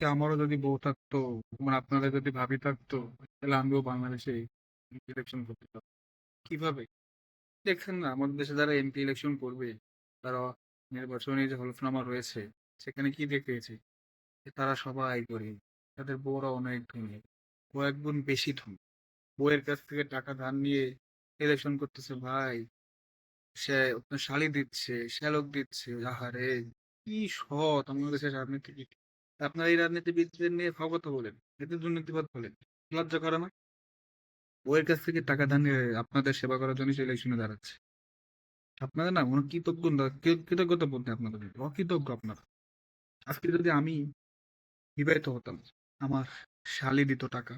আমারও যদি বউ থাকতো, মানে আপনাদের যদি ভাবি থাকতো, তাহলে আমিও বাংলাদেশে ইলেকশন করতে। কীভাবে? দেখছেন না আমাদের দেশে যারা এমপি ইলেকশন করবে, তারা নির্বাচনী যে হলফনামা রয়েছে, সেখানে কি দেখিয়েছে? যে তারা সবাই গরিব। তাদের বউরা অনেক ধনী। কয়েক গুণ বেশি ধনী। বউয়ের কাছ থেকে টাকা ধার নিয়ে ইলেকশন করতেছে ভাই। সে আপনার শালি দিচ্ছে, শ্যালক দিচ্ছে। আহারে! কি সৎ আমাদের দেশের রাজনীতিবিদ। আপনারা এই রাজনীতিবিদদের নিয়ে অবগত বলেন। এদের দুর্নীতিবাদ বলেন। লজ্জা করে না? বউয়ের কাছ থেকে টাকা ধার নিয়ে আপনাদের সেবা করার জন্য সে ইলেকশনে দাঁড়াচ্ছে। আপনাদের না কোনো কৃতজ্ঞ কৃতজ্ঞতা নেই আপনাদের অকৃতজ্ঞ আপনারা। আজকে যদি আমি বিবাহিত হতাম, আমার শালি দিত টাকা,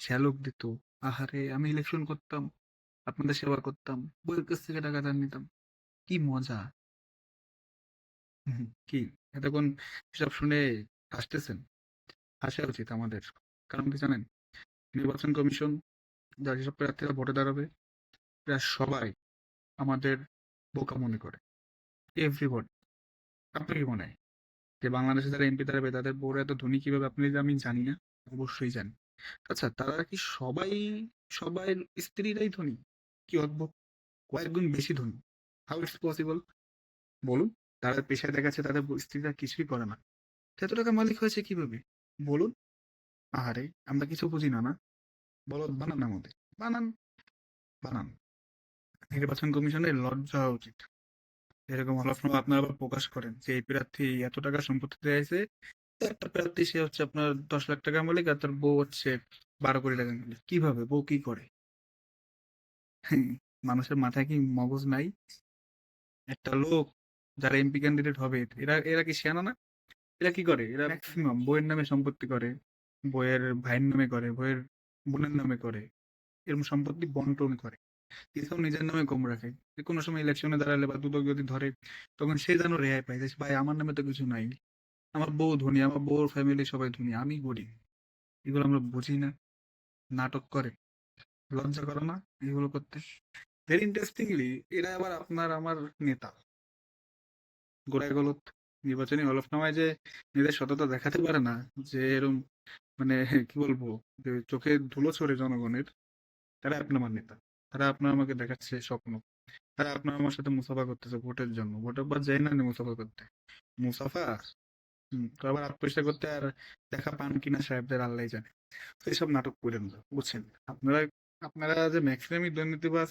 শ্যালক দিত। আহারে! আমি ইলেকশন করতাম, আপনাদের সেবা করতাম, বইয়ের কাছ থেকে টাকা ধার নিতাম। কি মজা! কি এতক্ষণ সব শুনে হাসতেছেন? হাসা উচিত আমাদের। কারণ কি জানেন? নির্বাচন কমিশন যা যেসব প্রার্থীরা ভোটে দাঁড়াবে, প্রায় সবাই আমাদের বোকা মনে করে। এভরিবডি। আপনার কি মনে হয়? যে বাংলাদেশে যারা এমপি দাঁড়াবে তাদের বউরা এত ধনী কীভাবে আপনি আমি জানি না। অবশ্যই জানি। আচ্ছা তারা কি সবাই সবাই স্ত্রীরাই ধনী? কি অদ্ভুত! কয়েক গুণ বেশি ধনী। How it's possible? বলুন? তাদের পেশায় দেখাচ্ছে তাদের স্ত্রীরা কিছুই করে না। এত টাকা মালিক হয়েছে কীভাবে? বলুন? আহারে! আমরা কিছু বুঝি না, না? বানান আমাদের। বানান, বানান। নির্বাচন কমিশনের লজ্জা উচিত। এরকম হলফনামা আপনারা আবার প্রকাশ করেন যে এই প্রার্থী এত টাকা সম্পত্তি চাইছে। একটা প্রার্থী সে হচ্ছে আপনার ১০ লাখ টাকা মালিক আর তার বউ হচ্ছে ১২ কোটি টাকার মালিক। কীভাবে? বউ কি করে? মানুষের মাথায় কি মগজ নাই? একটা লোক যারা এমপি ক্যান্ডিডেট হবে এরা এরা কি শেয়ানা না? এরা কি করে? এরা ম্যাক্সিমাম বইয়ের নামে সম্পত্তি করে, বইয়ের ভাইয়ের নামে করে, বইয়ের বোনের নামে করে। এরকম সম্পত্তি বন্টন করে। কেউ নিজের নামে কম রাখে। যে কোনো সময় ইলেকশনে দাঁড়ালে বা দুদক যদি ধরে তখন সে যেন রেহাই পায় ভাই আমার নামে তো কিছু নাই। আমার বউ ধনী, আমার বউর ফ্যামিলি সবাই ধনী, আমি গরিব। এগুলো আমরা বুঝি না। নাটক করে। লজ্জা করে না এগুলো করতে? ভেরি ইন্টারেস্টিংলি এরা আবার আপনার আমার নেতা। গোড়ায় গলদ। নির্বাচনী হলফনামায় যে নিজের সততা দেখাতে পারে না, যে এরকম মানে কি বলব, যে চোখে ধুলো ছড়ে জনগণের, তারা আপনার আমার নেতা। তারা আপনার আমাকে দেখাচ্ছে স্বপ্ন। তারা আপনার আমার সাথে মুসাফা করতেছে ভোটের জন্য। ভোটের পর যাই না মুসাফা করতে। মুসাফা? তো আবার হাত করতে আর দেখা পান কিনা সাহেবদের আল্লাহই জানে। তো এসব নাটক কইরেন না। বুঝছেন? আপনারা আপনারা যে ম্যাক্সিমামই দুর্নীতিবাজ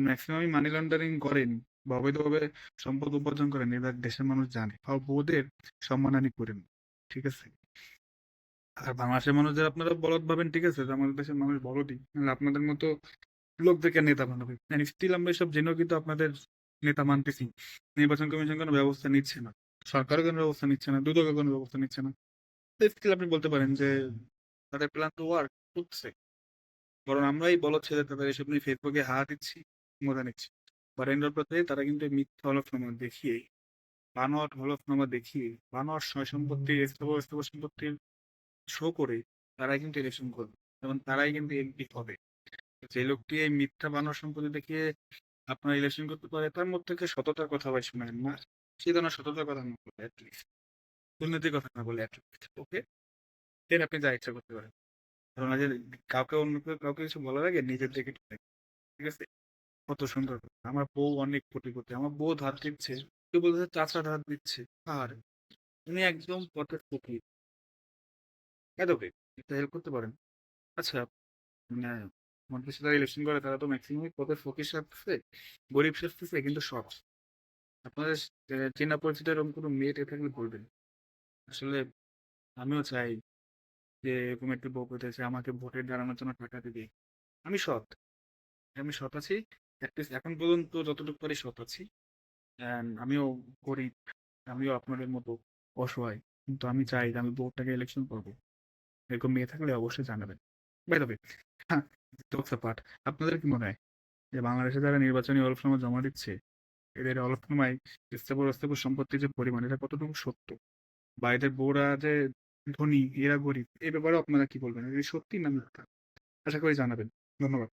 ম্যাক্সিমামই মানি লন্ডারিং করেন অবৈধভাবে সম্পদ উপার্জন করেন এটা দেশের মানুষ জানে। আর বউদের সম্মানহানি করেন না। ঠিক আছে? আর বাংলাদেশের মানুষ যারা আপনারা বলদ ভাবেন ঠিক আছে যে আমাদের দেশের মানুষ বলদই। আপনাদের মতো লোকদেরকে নেতা। এন্ড স্টিল আমরা এসব জেনেও কিন্তু আপনাদের নেতা মানতেছি। নির্বাচন কমিশন কোনো ব্যবস্থা নিচ্ছে না। সরকারও কোনো ব্যবস্থা নিচ্ছে না। দুদকও কোনো ব্যবস্থা নিচ্ছে না। স্টিল আপনি বলতে পারেন যে তাদের প্ল্যান তো ওয়ার্ক করতেছে। বরং আমরাই বলদ ছেলে তাদের এসব নিয়ে ফেসবুকে হা দিচ্ছি, মজা নিচ্ছি। এন্ড অফ তারা কিন্তু মিথ্যা হলফনামা দেখিয়ে, হলফনামা দেখিয়ে, সয় সম্পত্তির শো করে তারাই কিন্তু ইলেকশন করবে এবং তারাই কিন্তু এমপি হবে। যে লোকটি এই মিথ্যা সম্পত্তি দেখিয়ে আপনার ইলেকশন করতে পারে তার মধ্যে সততার কথা ভাই শুনেন না। সে যেন সততার কথা না বলে এট লিস্ট। দুর্নীতির কথা না বলে এট লিস্ট। ওকে? দেন আপনি যা ইচ্ছা করতে পারেন। কারণ কাউকে অন্য কেউ কাউকে কিছু বলার আগে নিজের দিকে ঠিক আছে? কত সুন্দর। আমার বউ অনেক কোটিপতি। আমার বউ ধার দিচ্ছে। কেউ বলতেছে চাচা ধার দিচ্ছে। আর উনি একদম পথের ফকির। এত কি? একটা হেল্প করতে পারেন। আচ্ছা মানে দেশে যারা ইলেকশন করে তারা তো ম্যাক্সিমামই পথের ফকির সাজতেছে, গরিব সাজতেছে কিন্তু সৎ। আপনাদের চেনা পরিচিত এরকম কোনো মেয়ে টেয়ে থাকলে বলবেন। আসলে আমিও চাই যে এরকম একটি বউ পেতে চাই আমাকে ভোটে দাঁড়ানোর জন্য টাকা দিবে। আমি সৎ। আমি সৎ আছি। এট লিস্ট এখন পর্যন্ত যতটুকু পারি সৎ আছি। আমিও গরিব। আমিও আপনাদের মতো অসহায়। কিন্তু আমি চাই যে আমি ভোটটাকে ইলেকশন করব। এরকম মেয়ে থাকলে অবশ্যই জানাবেন। বাই দ্য হ্যাঁ, অ্যাপার্ট আপনাদের কি মনে হয় যে বাংলাদেশে যারা নির্বাচনী হলফনামা জমা দিচ্ছে এদের হলফনামায় স্থাবর অস্থাবর সম্পত্তির যে পরিমাণ এটা কতটুকু সত্য? বা এদের বউরা যে ধনী এরা গরিব এ ব্যাপারেও আপনারা কি বলবেন? সত্যি না মিথ্যা? আশা করি জানাবেন। ধন্যবাদ।